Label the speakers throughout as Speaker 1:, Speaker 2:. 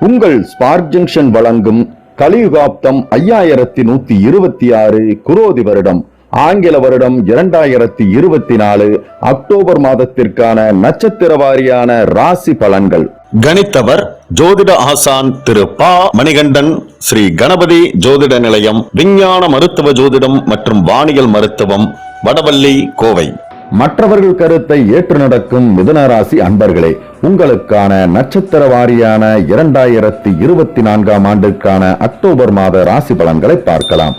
Speaker 1: உங்கள் spark junction வழங்கும் கலியுகாப்தம் ஐயாயிரத்தி நூத்தி இருபத்தி ஆறு குரோதி வருடம் ஆங்கில வருடம் இரண்டாயிரத்தி இருபத்தி நாலு அக்டோபர் மாதத்திற்கான நட்சத்திர வாரியான ராசி பலன்கள்.
Speaker 2: கணித்தவர் ஜோதிட ஆசான் திரு பா. மணிகண்டன் ஸ்ரீ கணபதி ஜோதிட நிலையம் விஞ்ஞான மருத்துவ ஜோதிடம் மற்றும் வானியல் மருத்துவம் வடவள்ளி கோவை.
Speaker 1: மற்றவர்கள் கருத்தை ஏற்று நடக்கும் மிதனராசி அன்பர்களே உங்களுக்கான நட்சத்திர வாரியான இரண்டாயிரத்தி இருபத்தி நான்காம் ஆண்டுக்கான அக்டோபர் மாத ராசி பலன்களை பார்க்கலாம்.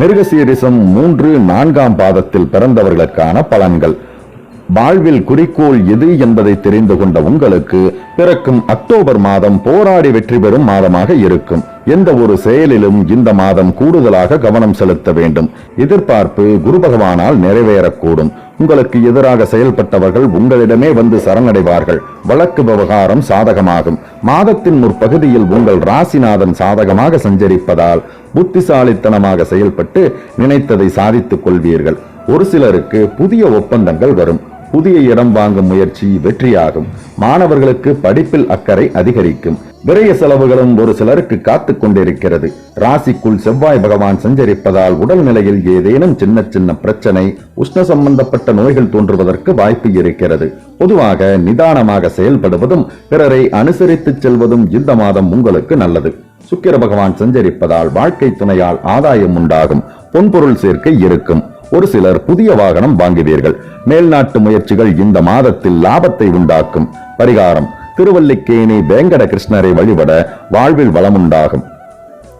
Speaker 1: மிருகசீரிசம் மூன்று நான்காம் பாதத்தில் பிறந்தவர்களுக்கான பலன்கள். வாழ்வில் குறிக்கோள் எது என்பதை தெரிந்து கொண்ட உங்களுக்கு பிறக்கும் அக்டோபர் மாதம் போராடி வெற்றி பெறும் மாதமாக இருக்கும். எந்த ஒரு செயலிலும் இந்த மாதம் கூடுதலாக கவனம் செலுத்த வேண்டும். எதிர்பார்ப்பு குரு பகவானால் நிறைவேறக்கூடும். உங்களுக்கு எதிராக செயல்பட்டவர்கள் உங்களிடமே வந்து சரணடைவார்கள். வழக்கு விவகாரம் சாதகமாகும். மாதத்தின் முற்பகுதியில் உங்கள் ராசிநாதன் சாதகமாக சஞ்சரிப்பதால் புத்திசாலித்தனமாக செயல்பட்டு நினைத்ததை சாதித்துக் கொள்வீர்கள். ஒரு சிலருக்கு புதிய ஒப்பந்தங்கள் வரும். புதிய இடம் வாங்கும் முயற்சி வெற்றியாகும். மாணவர்களுக்கு படிப்பில் அக்கறை அதிகரிக்கும். விரய செலவுகளும் ஒரு சிலருக்கு காத்து கொண்டிருக்கிறது. ராசிக்குள் செவ்வாய் பகவான் சஞ்சரிப்பதால் உடல்நிலையில் ஏதேனும் சின்ன சின்ன பிரச்சனை உஷ்ண சம்பந்தப்பட்ட நோய்கள் தோன்றுவதற்கு வாய்ப்பு இருக்கிறது. பொதுவாக நிதானமாக செயல்படுவதும் பிறரை அனுசரித்து செல்வதும் இந்த மாதம் உங்களுக்கு நல்லது. சுக்கிர பகவான் சஞ்சரிப்பதால் வாழ்க்கை துணையால் ஆதாயம் உண்டாகும். பொன்பொருள் சேர்க்கை இருக்கும். ஒரு சிலர் புதிய வாகனம் வாங்குவீர்கள் மேல்நாட்டு முயற்சிகள் இந்த மாதத்தில் லாபத்தை உண்டாக்கும். பரிகாரம் திருவல்லிக்கேணி வேங்கட கிருஷ்ணரை வழிபட வாழ்வில் வளமுண்டாகும்.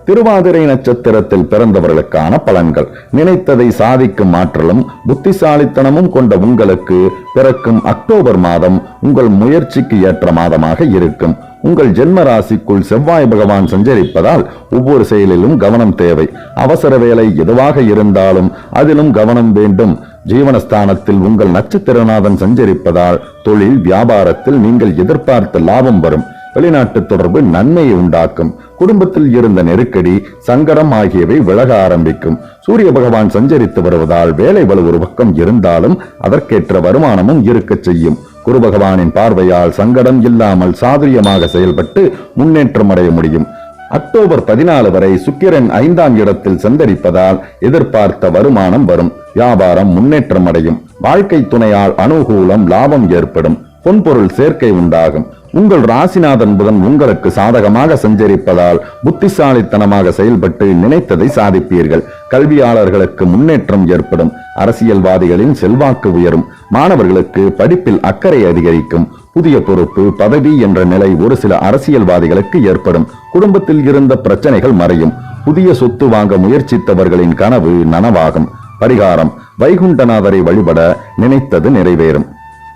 Speaker 1: திருவாதிரை நட்சத்திரத்தில் பிறந்தவர்களுக்கான பலன்கள். நினைத்ததை சாதிக்கும் ஆற்றலும் புத்திசாலித்தனமும் கொண்ட உங்களுக்கு பிறக்கும் அக்டோபர் மாதம் உங்கள் முயற்சிக்கு ஏற்ற மாதமாக இருக்கும். உங்கள் ஜென்ம ராசிக்குள் செவ்வாய் பகவான் சஞ்சரிப்பதால் ஒவ்வொரு செயலிலும் கவனம் தேவை. அவசர வேலை எதுவாக இருந்தாலும் அதிலும் கவனம் வேண்டும். ஜீவனஸ்தானத்தில் உங்கள் நட்சத்திரநாதன் சஞ்சரிப்பதால் தொழில் வியாபாரத்தில் நீங்கள் எதிர்பார்த்த லாபம் வரும். வெளிநாட்டு தொடர்பு நன்மையை உண்டாக்கும். குடும்பத்தில் இருந்த நெருக்கடி சங்கடம் ஆகியவை விலக ஆரம்பிக்கும். சூரிய பகவான் சஞ்சரித்து வருவதால் வேலை வலு ஒரு பக்கம் இருந்தாலும் அதற்கேற்ற வருமானமும் இருக்கச் செய்யும். குரு பகவானின் பார்வையால் சங்கடம் இல்லாமல் சாதுரியமாக செயல்பட்டு முன்னேற்றம் அடைய முடியும். அக்டோபர் பதினாலு வரை சுக்கிரன் ஐந்தாம் இடத்தில் சந்தரிப்பதால் எதிர்பார்த்த வருமானம் வரும். வியாபாரம் முன்னேற்றம் அடையும். வாழ்க்கை துணையால் அனுகூலம் லாபம் ஏற்படும். பொன்பொருள் சேர்க்கை உண்டாகும். உங்கள் ராசிநாதன் புதன் உங்களுக்கு சாதகமாக சஞ்சரிப்பதால் புத்திசாலித்தனமாக செயல்பட்டு நினைத்ததை சாதிப்பீர்கள். கல்வியாளர்களுக்கு முன்னேற்றம் ஏற்படும். அரசியல்வாதிகளின் செல்வாக்கு உயரும். மாணவர்களுக்கு படிப்பில் அக்கறை அதிகரிக்கும். புதிய பொறுப்பு பதவி என்ற நிலை ஒரு சில அரசியல்வாதிகளுக்கு ஏற்படும். குடும்பத்தில் இருந்த பிரச்சனைகள் மறையும். புதிய சொத்து வாங்க முயற்சித்தவர்களின் கனவு நனவாகும். பரிகாரம் வைகுண்டநாதரை வழிபட நினைத்தது நிறைவேறும்.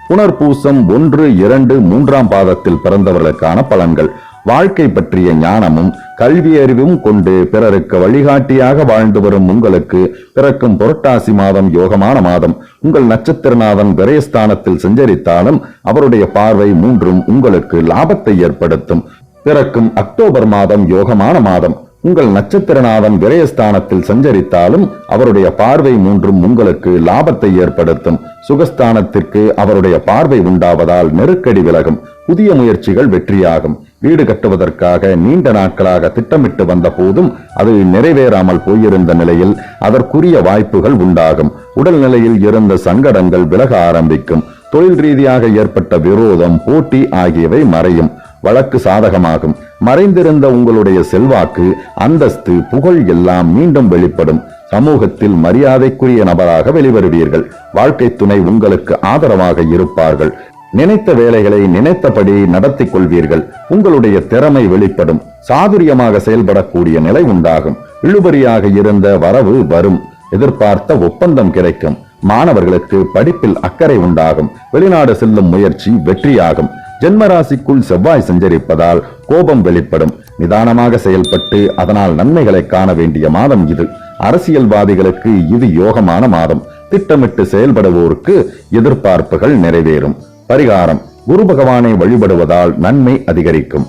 Speaker 1: புனர்பூசம் ஒன்று இரண்டு மூன்றாம் பாதத்தில் பிறந்தவர்களுக்கான பலன்கள். வாழ்க்கை பற்றிய ஞானமும் கல்வி அறிவும் கொண்டு பிறருக்கு வழிகாட்டியாக வாழ்ந்து வரும் உங்களுக்கு பிறக்கும் புரட்டாசி மாதம் யோகமான மாதம். உங்கள் நட்சத்திரநாதன் விரயஸ்தானத்தில் சஞ்சரித்தாலும் அவருடைய பார்வை மூன்றும் உங்களுக்கு லாபத்தை ஏற்படுத்தும். பிறக்கும் அக்டோபர் மாதம் யோகமான மாதம். உங்கள் நட்சத்திரநாதன் விரயஸ்தானத்தில் சஞ்சரித்தாலும் அவருடைய பார்வை மூன்றும் உங்களுக்கு லாபத்தை ஏற்படுத்தும். சுகஸ்தானத்திற்கு அவருடைய பார்வை உண்டாவதால் நெருக்கடி விலகும். புதிய முயற்சிகள் வெற்றியாகும். வீடு கட்டுவதற்காக நீண்ட நாட்களாக திட்டமிட்டு வந்த போதும் அது நிறைவேறாமல் போயிருந்த நிலையில் அதற்குரிய வாய்ப்புகள் உண்டாகும். உடல்நிலையில் இருந்த சங்கடங்கள் விலக ஆரம்பிக்கும். தொழில் ரீதியாக ஏற்பட்ட விரோதம் போட்டி ஆகியவை மறையும். வழக்கு சாதகமாகும். மறைந்திருந்த உங்களுடைய செல்வாக்கு அந்தஸ்து புகழ் எல்லாம் மீண்டும் வெளிப்படும். சமூகத்தில் மரியாதைக்குரிய நபராக வெளிவருவீர்கள். வாழ்க்கை துணை உங்களுக்கு ஆதரவாக இருப்பார்கள். நினைத்த வேலைகளை நினைத்தபடி நடத்தி கொள்வீர்கள். உங்களுடைய திறமை வெளிப்படும். சாதுரியமாக செயல்படக்கூடிய நிலை உண்டாகும். இழுபறியாக இருந்த வரவு வரும். எதிர்பார்த்த ஒப்பந்தம் கிடைக்கும். மாணவர்களுக்கு படிப்பில் அக்கறை உண்டாகும். வெளிநாடு செல்லும் முயற்சி வெற்றியாகும். ஜென்மராசிக்குள் செவ்வாய் சஞ்சரிப்பதால் கோபம் வெளிப்படும். நிதானமாக செயல்பட்டு அதனால் நன்மைகளை காண வேண்டிய மாதம் இது. அரசியல்வாதிகளுக்கு இது யோகமான மாதம். திட்டமிட்டு செயல்படுவோருக்கு எதிர்பார்ப்புகள் நிறைவேறும். பரிகாரம். குரு பகவானை வழிபடுவதால் நன்மை அதிகரிக்கும்.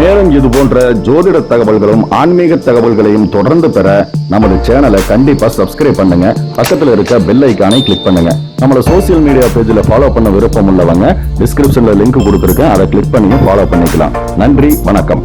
Speaker 1: மேலும் இது போன்ற ஜோதிட தகவல்களும் ஆன்மீக தகவல்களையும் தொடர்ந்து பெற நமது சேனலை கண்டிப்பா சப்ஸ்கிரைப் பண்ணுங்க. பக்கத்துல இருக்க பெல் ஐக்கானை கிளிக் பண்ணுங்க. நம்மள சோசியல் மீடியா பேஜ்ல ஃபாலோ பண்ண விருப்பம் உள்ளவங்க டிஸ்கிரிப்ஷன்ல லிங்க் கொடுத்துருக்கேன். அதை கிளிக் பண்ணி ஃபாலோ பண்ணிக்கலாம். நன்றி வணக்கம்.